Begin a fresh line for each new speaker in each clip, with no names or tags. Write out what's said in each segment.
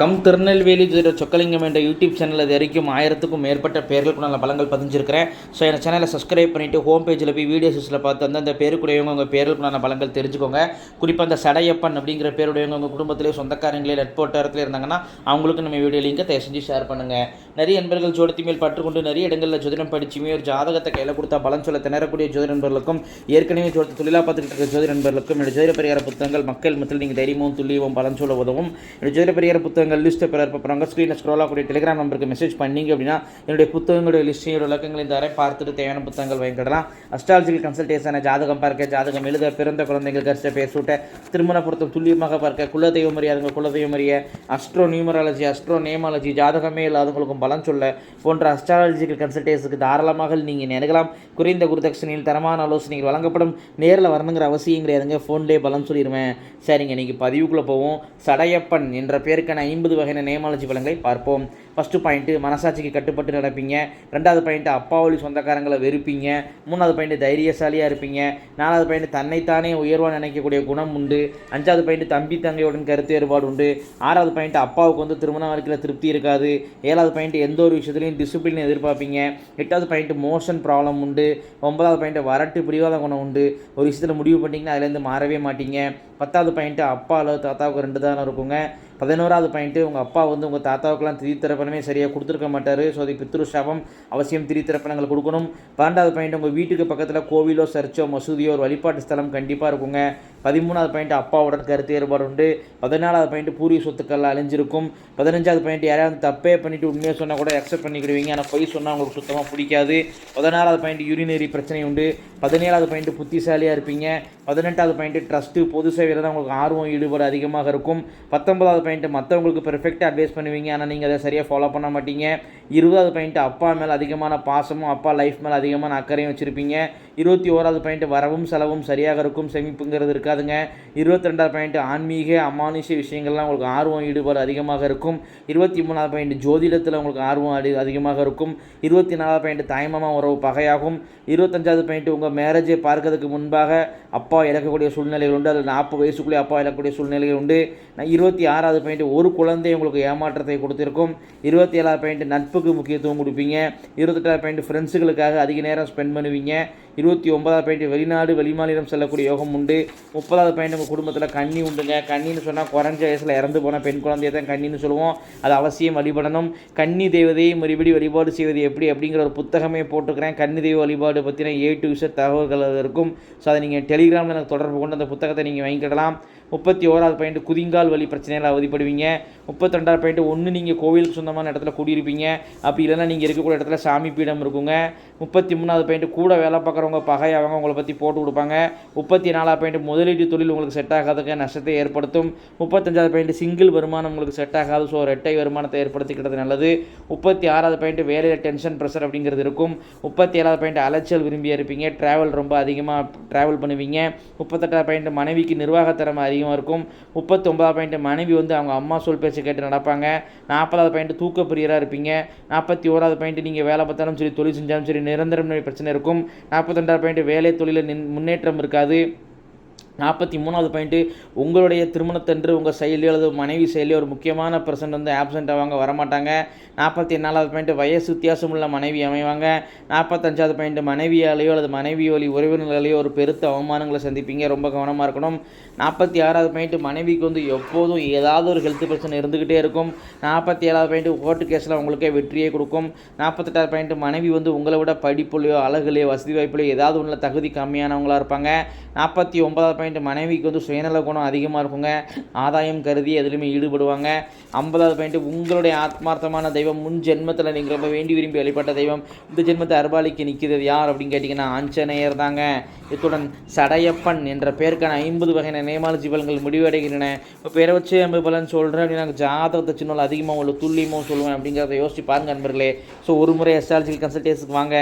Come Tirunelveli ஜோதிடர் சொக்கலிங்கம் என்ற YouTube channel இது வரைக்கும் ஆயிரத்துக்கும் மேற்பட்ட பேர்களுக்கு நல்ல பலங்கள் பதிஞ்சிருக்கிறேன். ஸோ என் சேனலை சப்ஸ்கிரைப் பண்ணிவிட்டு ஹோம் பேஜில் போய் வீடியோஸில் பார்த்து அந்தந்த பேருக்குடையவங்க உங்கள் பேர்களுக்கு நான் பலங்கள் தெரிஞ்சுக்கோங்க. குறிப்பாக அந்த சடையப்பன் அப்படிங்கிற பேருடையவங்க உங்கள் குடும்பத்திலே சொந்தக்காரங்களே நட்போட்டாரத்தில் இருந்தாங்கன்னா அவங்களுக்கு நம்ம வீடியோ லிங்கை தயவு செஞ்சு ஷேர் பண்ணுங்கள் நிறைய நண்பர்கள் ஜோடத்தி மேல் பற்றுக்கொண்டு நிறைய இடங்களில் ஜோதிடம் படிச்சுமே ஒரு ஜாதகத்தை கையில் கொடுத்தா பலன் சொல்ல திணறக்கூடிய ஜோதி நண்பர்களுக்கும் ஏற்கனவே ஜோதி தொழிலாக பார்த்துக்கிட்டு இருக்க ஜோதி நண்பர்களுக்கும் என்னுடைய ஜோதிட பரிகார புத்தகங்கள் மக்கள் மத்தியில் நீங்கள் தைரியமும் துல்லியமும் பலன் சொல்ல உதவும். என்னுடைய ஜோதிட பரிகார புத்தகங்கள் லிஸ்ட்டை பெற போகிறாங்க ஸ்க்ரீனில் ஸ்க்ரோல் ஆகக்கூடிய டெலிகிராம் நம்பருக்கு மெசேஜ் பண்ணிங்க அப்படின்னா என்னுடைய புத்தகங்களுடைய லிஸ்ட்டையும் விளக்கங்களையும் தர பார்த்துட்டு தேவையான புத்தகங்கள் வாங்கிக்கிடலாம். அஸ்ட்ராலஜிக்கல் கன்சல்டேஷனை ஜாதகம் பார்க்க ஜாதகம் எழுத பிறந்த குழந்தைகள் கரிச பேர் திருமணப்புறத்தை திருமண பொருத்தம் துல்லியமாக பார்க்க குலதெய்வம் அறியாதவங்க குலதெய்வம் அறிய அஸ்ட்ரோ நியூமராலஜி அஸ்ட்ரோ நேமாலஜி ஜாதகமே இல்லாதவங்களுக்கும் பலன் சொல்ல போன்ற அஸ்ட்ராலஜிக்கல் கன்சல்டேஷனுக்கு தாராளமாக நீங்கள் நினைக்கலாம் குறைந்த குருதட்சணையில் தரமான ஆலோசனைகள் வழங்கப்படும். நேரில் வரணுங்கிற அவசியம் கிடையாதுங்க. ஃபோன்லேயே பலன் சொல்லிடுவேன் சரிங்க இன்றைக்கி பதிவுக்குள்ளே போவோம். சடையப்பன் என்ற பேருக்கான ஐம்பது வகையான நேமாலஜி பலன்களை பார்ப்போம். ஃபஸ்ட்டு பாயிண்ட்டு மனசாட்சிக்கு கட்டுப்பட்டு நடப்பீங்க. ரெண்டாவது பாயிண்ட்டு அப்பாவொழி சொந்தக்காரங்களை வெறுப்பீங்க. மூணாவது பாயிண்ட்டு தைரியசாலியாக இருப்பீங்க. நாலாவது பாயிண்ட்டு தன்னைத்தானே உயர்வாக நினைக்கக்கூடிய குணம் உண்டு. அஞ்சாவது பாயிண்ட்டு தம்பி தங்கையுடன் கருத்து வேறுபாடு உண்டு. ஆறாவது பாயிண்ட்டு அப்பாவுக்கு வந்து திருமண வாழ்க்கையில் திருப்தி இருக்காது. ஏழாவது பாயிண்ட்டு எந்த ஒரு விஷயத்துலையும் டிசிப்ளின் எதிர்பார்ப்பீங்க. எட்டாவது பாயிண்ட்டு மோஷன் ப்ராப்ளம் உண்டு. ஒன்பதாவது பாயிண்ட்டு வரட்டு பிடிவாத குணம் உண்டு. ஒரு விஷயத்தில் முடிவு பண்ணிங்கன்னா அதுலேருந்து மாறவே மாட்டீங்க. பத்தாவது பாயிண்ட்டு அப்பா அல்லது தாத்தாவுக்கு ரெண்டு தானே இருக்குங்க. பதினோராவது பாயிண்ட்டு உங்கள் அப்பா வந்து உங்கள் தாத்தாவுக்கெல்லாம் திரித்திரப்பணமே சரியாக கொடுத்துருக்க மாட்டார். ஸோ அது பித்ரு சாபம் அவசியம் திரித்திரப்பணங்கள் கொடுக்கணும். பன்னெண்டாவது பாயிண்ட் உங்கள் வீட்டுக்கு பக்கத்தில் கோவிலோ சர்ச்சோ மசூதியோ ஒரு வழிபாட்டு ஸ்தலம் கண்டிப்பாக இருக்குங்க. பதிமூணாவது பாயிண்ட் அப்பாவுடன் கருத்து ஏற்பாடு உண்டு. பதினாலாவது பாயிண்ட் பூர்வீக சொத்துக்கள் அழிஞ்சிருக்கும். பதினஞ்சாவது பாயிண்ட் யாராவது தப்பே பண்ணிவிட்டு உண்மையாக சொன்னால் கூட அக்செப்ட் பண்ணிக்கிடுவீங்க. ஆனால் பொய் சொன்னால் உங்களுக்கு சுத்தமாக பிடிக்காது. பதினாறாவது பாயிண்ட் யூரினரி பிரச்சனை உண்டு. பதினேழாவது பாயிண்ட் புத்திசாலியாக இருப்பீங்க. பதினெட்டாவது பாயிண்ட் ட்ரஸ்ட்டு பொது சேவையில் தான் உங்களுக்கு ஆர்வம் ஈடுபாடு அதிகமாக இருக்கும். பத்தொன்பதாவது பாயிண்ட்டு மற்றவங்களுக்கு பெர்ஃபெக்டாக அட்வைஸ் பண்ணுவீங்க. ஆனால் நீங்கள் அதை சரியாக ஃபாலோ பண்ண மாட்டீங்க. இருபதாவது பாயிண்ட்டு அப்பா மேலே அதிகமான பாசமும் அப்பா லைஃப் மேலே அதிகமான அக்கறையும் வச்சுருப்பீங்க. இருபத்தி ஓராவது பாயிண்ட் வரவும் செலவும் சரியாக இருக்கும் சேமிப்புங்கிறது இருக்காதுங்க. இருபத்தி ரெண்டாவது பாயிண்ட் ஆன்மீக அமானுஷ விஷயங்கள்லாம் உங்களுக்கு ஆர்வம் ஈடுபாடு அதிகமாக இருக்கும். இருபத்தி மூணாவது பாயிண்ட் ஜோதிடத்தில் உங்களுக்கு ஆர்வம் அடி அதிகமாக இருக்கும். இருபத்தி நாலாவது பாயிண்ட் தாய்மாமா உறவு பகையாகும். இருபத்தஞ்சாவது பாயிண்ட் உங்கள் மேரேஜை பார்க்கறதுக்கு முன்பாக அப்பா இழக்கக்கூடிய சூழ்நிலைகள் உண்டு. அதில் நாற்பது வயசுக்குள்ளே அப்பா இழக்கக்கூடிய சூழ்நிலைகள் உண்டு. நான் இருபத்தி ஆறாவது பாயிண்ட் ஒரு குழந்தை உங்களுக்கு ஏமாற்றத்தை கொடுத்திருக்கும். இருபத்தி ஏழாவது பாயிண்ட் நட்புக்கு முக்கியத்துவம் கொடுப்பீங்க. இருபத்தெட்டாவது பாயிண்ட் ஃப்ரெண்ட்ஸுகளுக்காக அதிக நேரம் ஸ்பெண்ட் பண்ணுவீங்க. இருபத்தி ஒன்பதாவது பாயிண்ட் வெளிநாடு வெளிமாநிலம் செல்லக்கூடிய யோகம் உண்டு. முப்பதாவது பாயிண்ட் உங்கள் குடும்பத்தில் கண்ணி உண்டுங்க. கண்ணின்னு சொன்னால் குறைஞ்ச வயசில் இறந்து போன பெண் குழந்தைய தான் கண்ணின்னு சொல்லுவோம். அது அவசியம் வழிபடணும். கன்னி தெய்வதையை மறுபடி வழிபாடு செய்வது எப்படி அப்படிங்கிற ஒரு புத்தகமே போட்டுக்கிறேன் கன்னி தெய்வ வழிபாடு பற்றின ஏ டு விஷ தகவல்கள் அது இருக்கும். ஸோ அதை நீங்கள் டெலிகிராமில் எனக்கு தொடர்பு கொண்டு அந்த புத்தகத்தை நீங்கள் வாங்கிக்கிடலாம். முப்பத்தி ஓராவது பாயிண்ட் குதிங்கால் வழி பிரச்சனையில் அவதிப்படுவீங்க. முப்பத்தெண்டாவது பாயிண்ட் ஒன்று நீங்கள் கோவிலுக்கு சொந்தமான இடத்துல கூடியிருப்பீங்க. அப்படி இல்லைன்னா நீங்கள் இருக்கக்கூடிய இடத்துல சாமி பீடம் இருக்குங்க. முப்பத்தி மூணாவது பாயிண்ட் கூட வேலை பார்க்குறவங்க பகை அவங்க உங்களை பற்றி போட்டு கொடுப்பாங்க. முப்பத்தி நாலாவது பாயிண்ட் முதலீட்டு தொழில் உங்களுக்கு செட் ஆகாதுங்க நஷ்டத்தை ஏற்படுத்தும். முப்பத்தஞ்சாவது பாயிண்ட் சிங்கிள் வருமானம் உங்களுக்கு செட் ஆகாது. ஸோ ரெட்டை வருமானத்தை ஏற்படுத்திக்கிறது நல்லது. முப்பத்தி ஆறாவது பாயிண்ட் வேலையில் டென்ஷன் ப்ரெஷர் அப்படிங்கிறது இருக்கும். முப்பத்தி ஏழாவது பாயிண்ட் அலைச்சல் விரும்பியா இருப்பீங்க. ட்ராவல் ரொம்ப அதிகமாக ட்ராவல் பண்ணுவீங்க. முப்பத்தெட்டாவது பாயிண்ட் மனைவிக்கு நிர்வாகத்திறமை அதிகமாக இருக்கும். முப்பத்தொம்பதாவது பாயிண்ட் மனைவி வந்து அவங்க அம்மா சொல் பேச்சு கேட்டு நடப்பாங்க. நாற்பதாவது பாயிண்ட் தூக்கப்பிரியராக இருப்பீங்க. நாற்பத்தி ஓராவது பாயிண்ட் நீங்கள் வேலை பார்த்தாலும் சரி தொழில் செஞ்சாலும் சரி நிரந்தரம் பிரச்சனை இருக்கும். நாற்பத்தெண்டாவது பாயிண்ட் வேலை தொழிலில் நின் முன்னேற்றம் இருக்காது. நாற்பத்தி மூணாவது பாயிண்ட்டு உங்களுடைய திருமணத்தன்று உங்கள் செயலியோ அல்லது மனைவி செயலியோ ஒரு முக்கியமான பர்சன்ட் வந்து ஆப்சண்ட் ஆவாங்க வரமாட்டாங்க. நாற்பத்தி நாலாவது பாயிண்ட்டு வயசு வித்தியாசம் உள்ள மனைவி அமைவாங்க. நாற்பத்தஞ்சாவது பாயிண்ட்டு மனைவியாலேயோ அல்லது மனைவியோலி உறவினர்களையோ ஒரு பெருத்த அவமானங்களை சந்திப்பீங்க ரொம்ப கவனமாக இருக்கணும். நாற்பத்தி ஆறாவது பாயிண்ட்டு மனைவிக்கு வந்து எப்போதும் ஏதாவது ஒரு ஹெல்த் பிரச்சனை இருந்துக்கிட்டே இருக்கும். நாற்பத்தி ஏழாவது பாயிண்ட்டு கோர்ட்டு கேஸில் உங்களுக்கே வெற்றியை கொடுக்கும். நாற்பத்தெட்டாவது பாயிண்ட்டு மனைவி வந்து உங்களை விட படிப்புலையோ அழகுலையோ வசதி வாய்ப்புலையோ ஏதாவது ஒன்றில் தகுதி கம்மியானவங்களாக இருப்பாங்க. நாற்பத்தி ஒன்பதாவது பாயிண்ட் மனைவிக்கு வந்து சுயநல குணம் அதிகமாக இருக்குங்க. ஆதாயம் கருதி எதுலையுமே ஈடுபடுவாங்க. ஐம்பதாவது பாயிண்ட் உங்களுடைய ஆத்மார்த்தமான தெய்வம் முன் ஜென்மத்தில் நீங்கள் ரொம்ப வேண்டி விரும்பி வழிபட்ட தெய்வம் இந்த ஜென்மத்தை அர்பாலிக்கு நிற்கிறது யார் அப்படின்னு கேட்டிங்கன்னா ஆஞ்சநேயர் தாங்க. இத்துடன் சடையப்பன் என்ற பெயருக்கான ஐம்பது வகையான நேமாலஜி பலன்கள் முடிவடைகின்றன. இப்போ பேரை வச்சு ஐம்பது பலன் சொல்கிறேன் அப்படின்னா ஜாதகத்தை சின்ன அதிகமாக உள்ள துல்லியமாக சொல்லுவேன் அப்படிங்கிறத யோசிச்சு பாருங்க நண்பர்களே. ஸோ ஒரு முறை அஸ்ட்ராலஜிக்கல் கன்சல்டேஷனுக்கு வாங்க.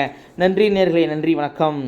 நன்றி நேர்களே நன்றி வணக்கம்.